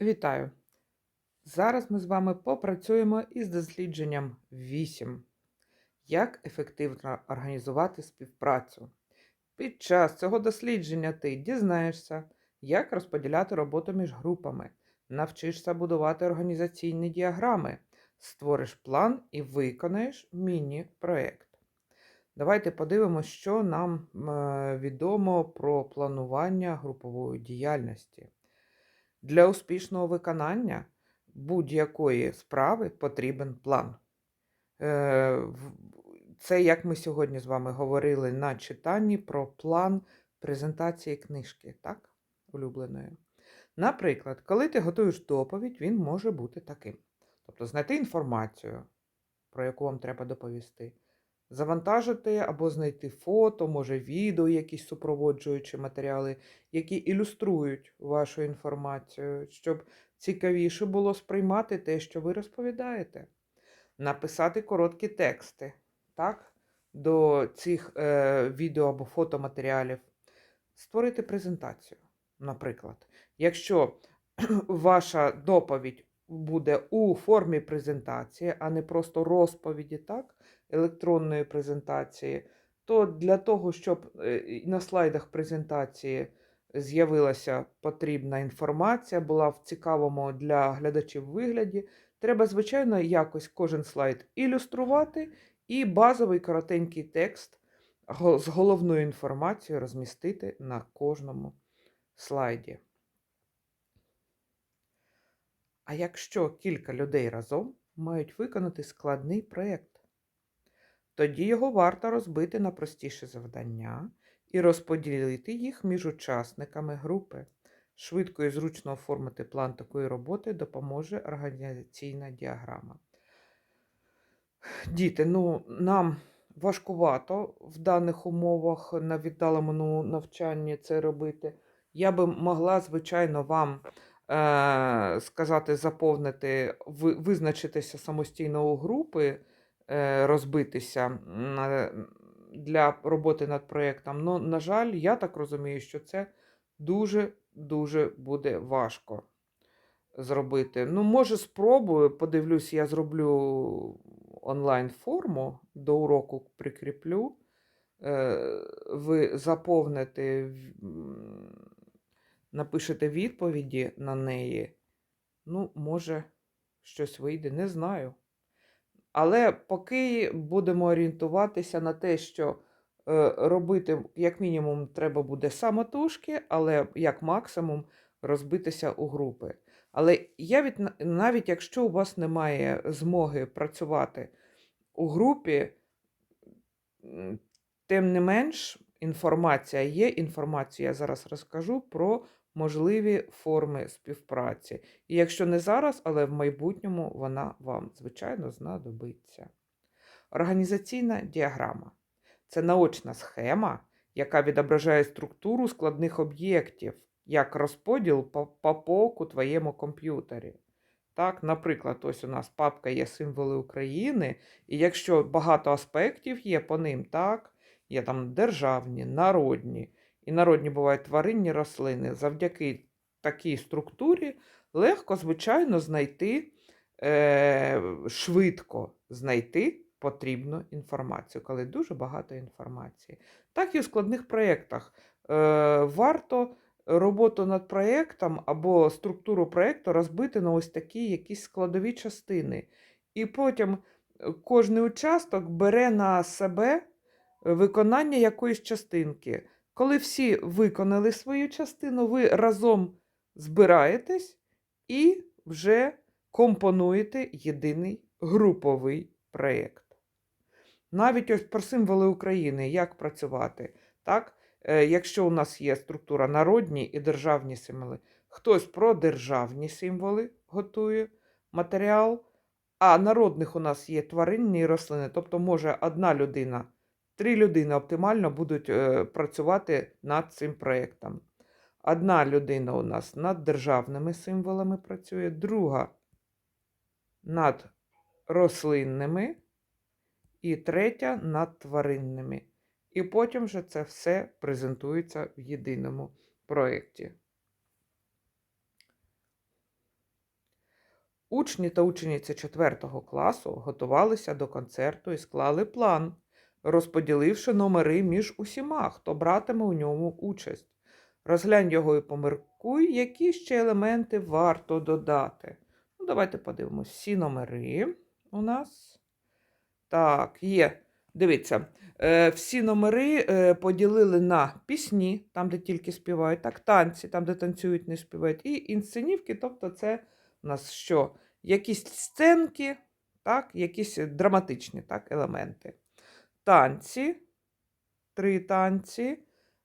Вітаю! Зараз ми з вами попрацюємо із дослідженням 8. Як ефективно організувати співпрацю. Під час цього дослідження ти дізнаєшся, як розподіляти роботу між групами, навчишся будувати організаційні діаграми, створиш план і виконаєш міні-проєкт. Давайте подивимося, що нам е, відомо про планування групової діяльності. Для успішного виконання будь-якої справи потрібен план. Е, Це як ми сьогодні з вами говорили на читанні про план презентації книжки, так? Улюбленої. Наприклад, коли ти готуєш доповідь, він може бути таким. Тобто знайти інформацію, про яку вам треба доповісти, завантажити або знайти фото, може відео, якісь супроводжуючі матеріали, які ілюструють вашу інформацію, щоб цікавіше було сприймати те, що ви розповідаєте. Написати короткі тексти так, до цих е, відео або фотоматеріалів. Створити презентацію, наприклад. Якщо ваша доповідь буде у формі презентації, а не просто розповіді, так, електронної презентації, то для того, щоб е, на слайдах презентації з'явилася потрібна інформація, була в цікавому для глядачів вигляді, треба, звичайно, якось кожен слайд ілюструвати і базовий коротенький текст з головною інформацією розмістити на кожному слайді. А якщо кілька людей разом мають виконати складний проєкт, тоді його варто розбити на простіші завдання і розподілити їх між учасниками групи. Швидко і зручно оформити план такої роботи допоможе організаційна діаграма. Діти, ну нам важкувато в даних умовах на віддалому ну, навчанні це робити. Я би могла, звичайно, вам е, сказати, заповнити, ви, визначитися самостійно у групи, розбитися для роботи над проєктом. Ну, на жаль, я так розумію, що це дуже-дуже буде важко зробити. Ну, може, спробую, подивлюсь, я зроблю онлайн-форму, до уроку прикріплю. Е, Ви заповните, напишете відповіді на неї. Ну, може, щось вийде, не знаю. Але поки будемо орієнтуватися на те, що е, робити, як мінімум, треба буде самотужки, але як максимум розбитися у групи. Але я навіть якщо у вас немає змоги працювати у групі, тим не менш, інформація є. Інформацію я зараз розкажу про можливі форми співпраці. І якщо не зараз, але в майбутньому вона вам, звичайно, знадобиться. Організаційна діаграма це наочна схема, яка відображає структуру складних об'єктів, як розподіл папок у твоєму комп'ютері. Так, наприклад, ось у нас папка є символи України, і якщо багато аспектів є по ним, так, є там державні, народні, і народні бувають тваринні рослини, завдяки такій структурі легко, звичайно, знайти, е, швидко знайти потрібну інформацію, коли дуже багато інформації. Так і у складних проєктах е, варто роботу над проєктом або структуру проєкту розбити на ось такі якісь складові частини. І потім е, кожний участок бере на себе виконання якоїсь частинки. Коли всі виконали свою частину, ви разом збираєтесь і вже компонуєте єдиний груповий проєкт. Навіть ось про символи України, як працювати. Так? Е, Якщо у нас є структура народні і державні символи, хтось про державні символи готує матеріал, а народних у нас є тваринні і рослини. Тобто, може одна людина, три людини оптимально будуть е, працювати над цим проєктом. Одна людина у нас над державними символами працює, друга над рослинними, і третя над тваринними. І потім вже це все презентується в єдиному проєкті. Учні та учениці 4 класу готувалися до концерту і склали план, розподіливши номери між усіма, хто братиме у ньому участь. Розглянь його і поміркуй, які ще елементи варто додати. Ну, давайте подивимось. Всі номери у нас. Так, є. Дивіться, е, всі номери е, поділили на пісні, там, де тільки співають, так, танці, там, де танцюють, не співають, і інсценівки, тобто це у нас що? Якісь сценки, так, якісь драматичні так, елементи. Танці, три танці,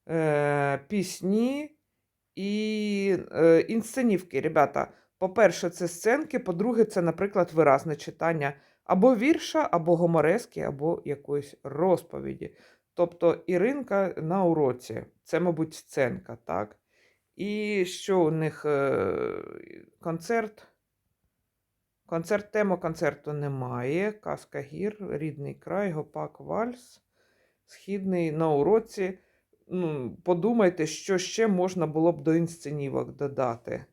е, пісні і е, інсценівки. Ребята, по-перше, це сценки, по-друге, це, наприклад, виразне читання або вірша, або гоморески, або якоїсь розповіді. Тобто Іринка на уроці. Це, мабуть, сценка, так? І що у них е, концерт? Концерт тему концерту немає. Казка гір, рідний край, гопак, вальс, східний на уроці. Ну, подумайте, що ще можна було б до інсценівок додати.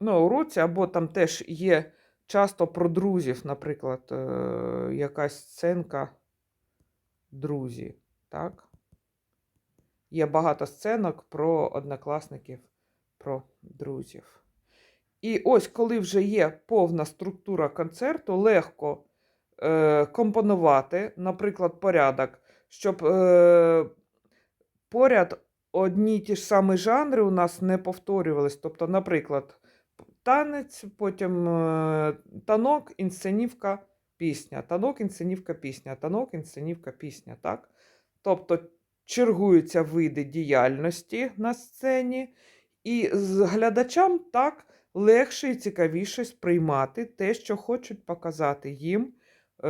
На уроці, або там теж є часто про друзів, наприклад, е, якась сценка друзі. Так? Є багато сценок про однокласників, про друзів. І ось, коли вже є повна структура концерту, легко е, компонувати, наприклад, порядок, щоб е, поряд одні ті ж самі жанри у нас не повторювались. Тобто, наприклад, танець, потім е, танок, інсценівка, пісня, танок, інсценівка, пісня, танок, інсценівка, пісня. Так? Тобто чергуються види діяльності на сцені, і з глядачам так легше і цікавіше сприймати те, що хочуть показати їм е,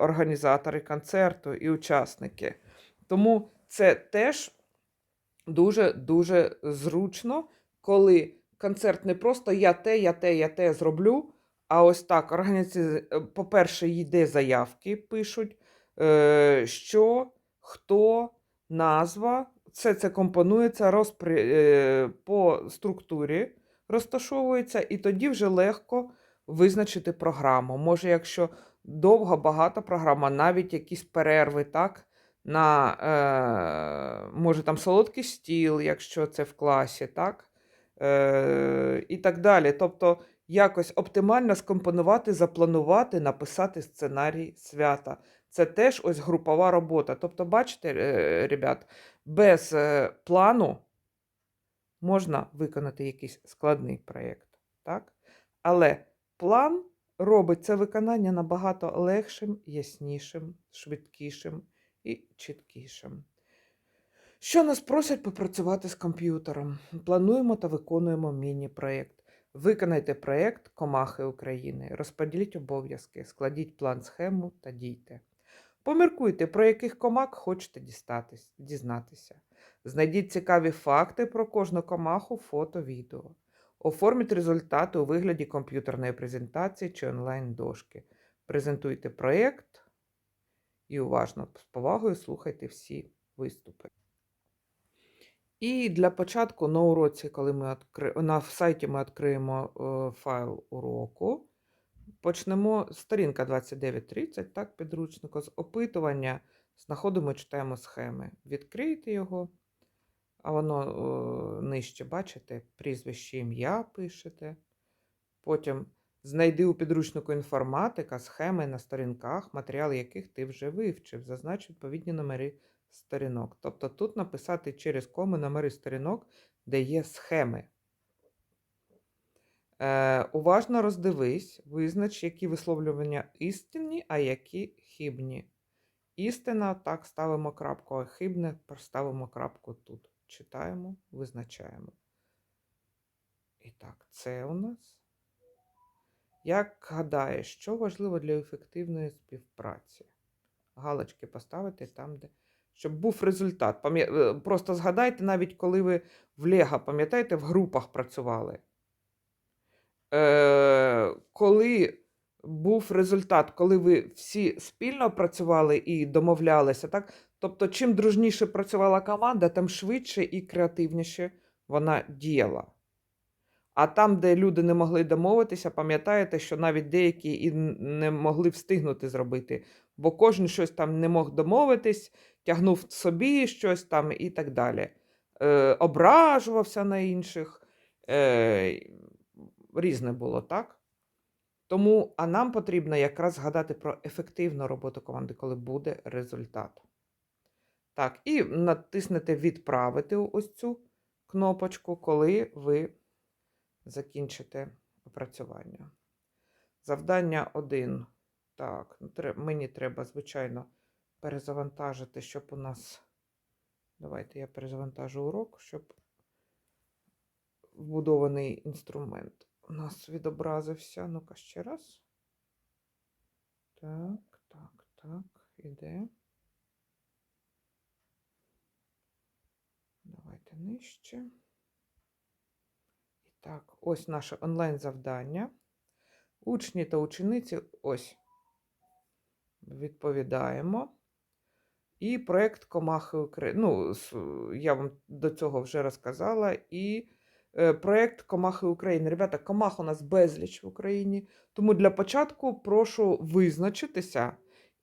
організатори концерту і учасники. Тому це теж дуже-дуже зручно, коли концерт не просто я те, я те, я те зроблю. А ось так, організація, е, по-перше, йде заявки, пишуть, е, що, хто, назва. Все це компонується розпри... е, по структурі, розташовується, і тоді вже легко визначити програму. Може, якщо довга, багата програма, навіть якісь перерви, так? На, е, може, там солодкий стіл, якщо це в класі, так? Е, і так далі. Тобто, якось оптимально скомпонувати, запланувати, написати сценарій свята. Це теж ось групова робота. Тобто, бачите, е, ребят, без е, плану можна виконати якийсь складний проєкт. Але план робить це виконання набагато легшим, яснішим, швидкішим і чіткішим. Що нас просять попрацювати з комп'ютером? Плануємо та виконуємо міні-проєкт. Виконайте проєкт Комахи України, розподіліть обов'язки, складіть план схему та дійте. Поміркуйте, про яких комах хочете дізнатися. Знайдіть цікаві факти про кожну комаху, фото, відео. Оформіть результати у вигляді комп'ютерної презентації чи онлайн-дошки. Презентуйте проєкт і уважно з повагою слухайте всі виступи. І для початку на уроці, коли ми відкри... на сайті ми відкриємо е, файл уроку, почнемо сторінка 2930, так, підручнику, з опитування, знаходимо, читаємо схеми. Відкрийте його, а воно е, нижче, бачите, прізвище ім'я пишете. Потім знайди у підручнику інформатика, схеми на сторінках, матеріали яких ти вже вивчив, зазнач відповідні номери сторінок. Тобто тут написати через кому номери сторінок, де є схеми. Е, Уважно роздивись, визнач, які висловлювання істинні, а які хибні. Істина, так, ставимо крапку, а хибне ставимо крапку тут. Читаємо, визначаємо. І так, це у нас. Як гадаєш, що важливо для ефективної співпраці? Галочки поставити там, де. Щоб був результат. Е, Просто згадайте, навіть коли ви в Лего, пам'ятаєте, в групах працювали. Е, коли був результат, коли ви всі спільно працювали і домовлялися, так? Тобто, чим дружніше працювала команда, тим швидше і креативніше вона діяла. А там, де люди не могли домовитися, пам'ятаєте, що навіть деякі і не могли встигнути зробити, бо кожен щось там не мог домовитись, тягнув собі щось там і так далі. Е, ображувався на інших. Е, різне було, так? Тому, а нам потрібно якраз згадати про ефективну роботу команди, коли буде результат. Так, і натиснете Відправити ось цю кнопочку, коли ви закінчите опрацювання. Завдання 1. Так, ну, мені треба, звичайно, перезавантажити, щоб у нас. Давайте я перезавантажу урок, щоб вбудований інструмент у нас відобразився. Ну-ка ще раз. Так, так, так, іде. Давайте нижче. І так, ось наше онлайн-завдання. Учні та учениці ось відповідаємо. І проєкт Комахи України. Ну, я вам до цього вже розказала. І проєкт Комахи України. Ребята, комах у нас безліч в Україні. Тому для початку прошу визначитися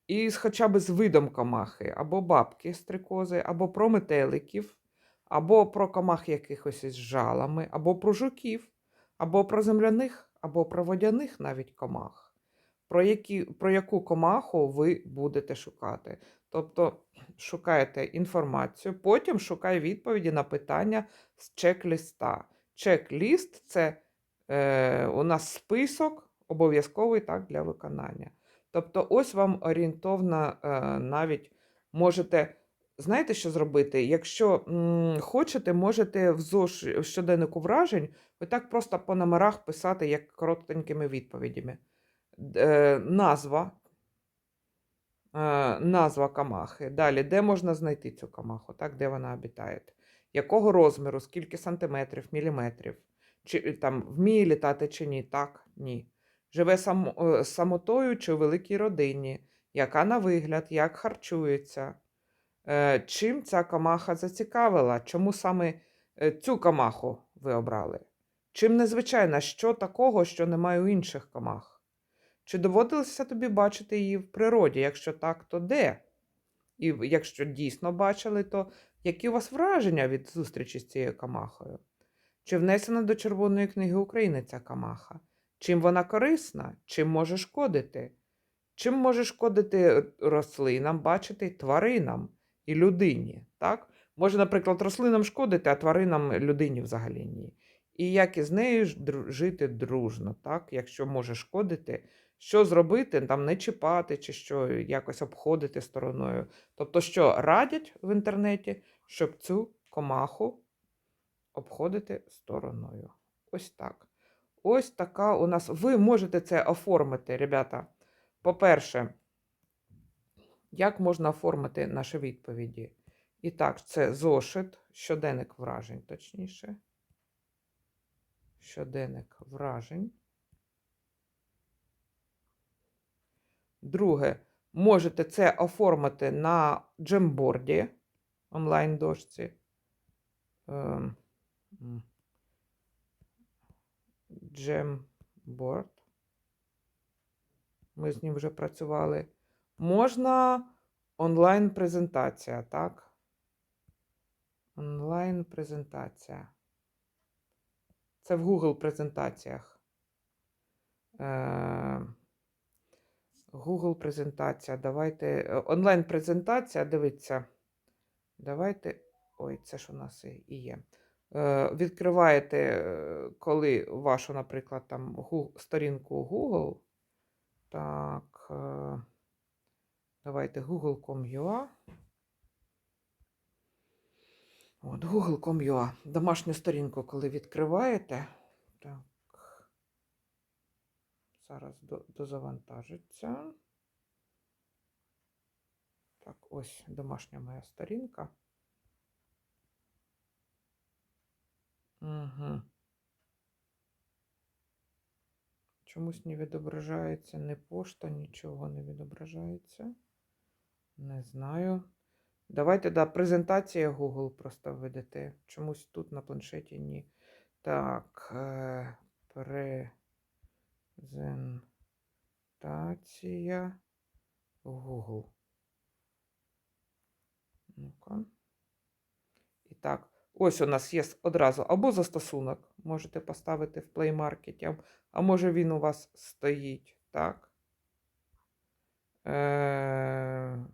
із хоча б з видом комахи, або бабки стрикози, або про метеликів, або про комах якихось із жалами, або про жуків, або про земляних, або про водяних навіть комах. Про, які, про яку комаху ви будете шукати. Тобто шукаєте інформацію, потім шукай відповіді на питання з чек-ліста. Чек-ліст це е, у нас список обов'язковий так, для виконання. Тобто, ось вам орієнтовно е, навіть можете. Знаєте, що зробити? Якщо м, хочете, можете в ЗОЖ в щоденнику вражень ви так просто по номерах писати як коротенькими відповідями. Е, назва, е, назва камахи. Далі, де можна знайти цю камаху, так, де вона обітає? Якого розміру, скільки сантиметрів, міліметрів? Чи е, там вміє літати чи ні? Так, ні. Живе сам, е, самотою чи у великій родині? Яка на вигляд, як харчується? Е, Чим ця камаха зацікавила? Чому саме цю камаху ви обрали? Чим незвичайна? Що такого, що немає у інших камах? Чи доводилося тобі бачити її в природі? Якщо так, то де? І якщо дійсно бачили, то які у вас враження від зустрічі з цією камахою? Чи внесена до Червоної книги України ця камаха? Чим вона корисна? Чим може шкодити? Чим може шкодити рослинам, бачити тваринам і людині? Так? Може, наприклад, рослинам шкодити, а тваринам людині взагалі ні. І як із нею жити дружно, так? якщо може шкодити, що зробити, там не чіпати чи що, якось обходити стороною. Тобто, що радять в інтернеті, щоб цю комаху обходити стороною. Ось так. Ось така у нас. Ви можете це оформити, ребята. По-перше, як можна оформити наші відповіді? І так, це зошит, щоденник вражень, точніше. Щоденник вражень. Друге, можете це оформити на джемборді онлайн-дошці. Ем. Jamboard. Ми з ним вже працювали. Можна онлайн-презентація, так? Онлайн-презентація. Це в Google презентаціях. Google презентація. Давайте. е, Онлайн-презентація, дивіться. Давайте. Ой, це ж у нас і є. Е, Відкриваєте, е, коли вашу, наприклад, там сторінку Google. Так. Давайте google.com.ua. От, google.com.ua. Домашню сторінку, коли відкриваєте. Так. Зараз дозавантажиться. Так, ось домашня моя сторінка. Угу. Чомусь не відображається ні пошта, нічого не відображається. Не знаю. Давайте, да, презентація Google просто введете. Чомусь тут на планшеті ні. Так, е, презентація Google. Ну-ка. І так, ось у нас є одразу або застосунок, можете поставити в Play Market, а може він у вас стоїть, так. Е,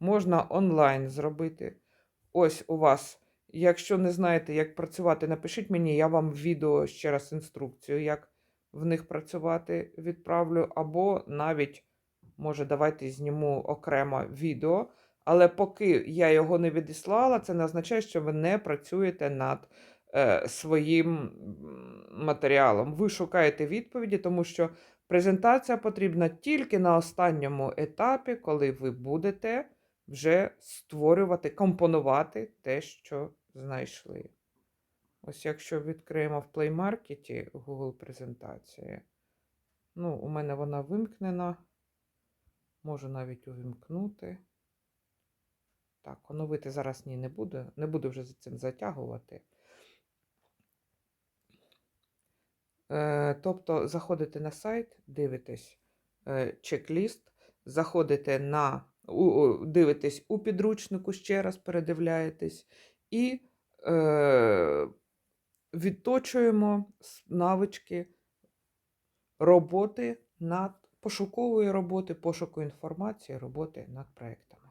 можна онлайн зробити. Ось у вас, якщо не знаєте, як працювати, напишіть мені, я вам в відео ще раз інструкцію, як в них працювати відправлю, або навіть, може, давайте зніму окремо відео. Але поки я його не відіслала, це не означає, що ви не працюєте над е, своїм матеріалом. Ви шукаєте відповіді, тому що презентація потрібна тільки на останньому етапі, коли ви будете вже створювати, компонувати те, що знайшли. Ось якщо відкриємо в Play Market Google презентації, ну, у мене вона вимкнена. Можу навіть увімкнути. Так, оновити зараз ні, не буду. Не буду вже за цим затягувати. Е, тобто заходите на сайт, дивитесь е, чек-ліст, заходите на, у, дивитесь у підручнику, ще раз передивляєтесь, і е, відточуємо навички роботи над пошукової роботи, пошуку інформації, роботи над проєктом.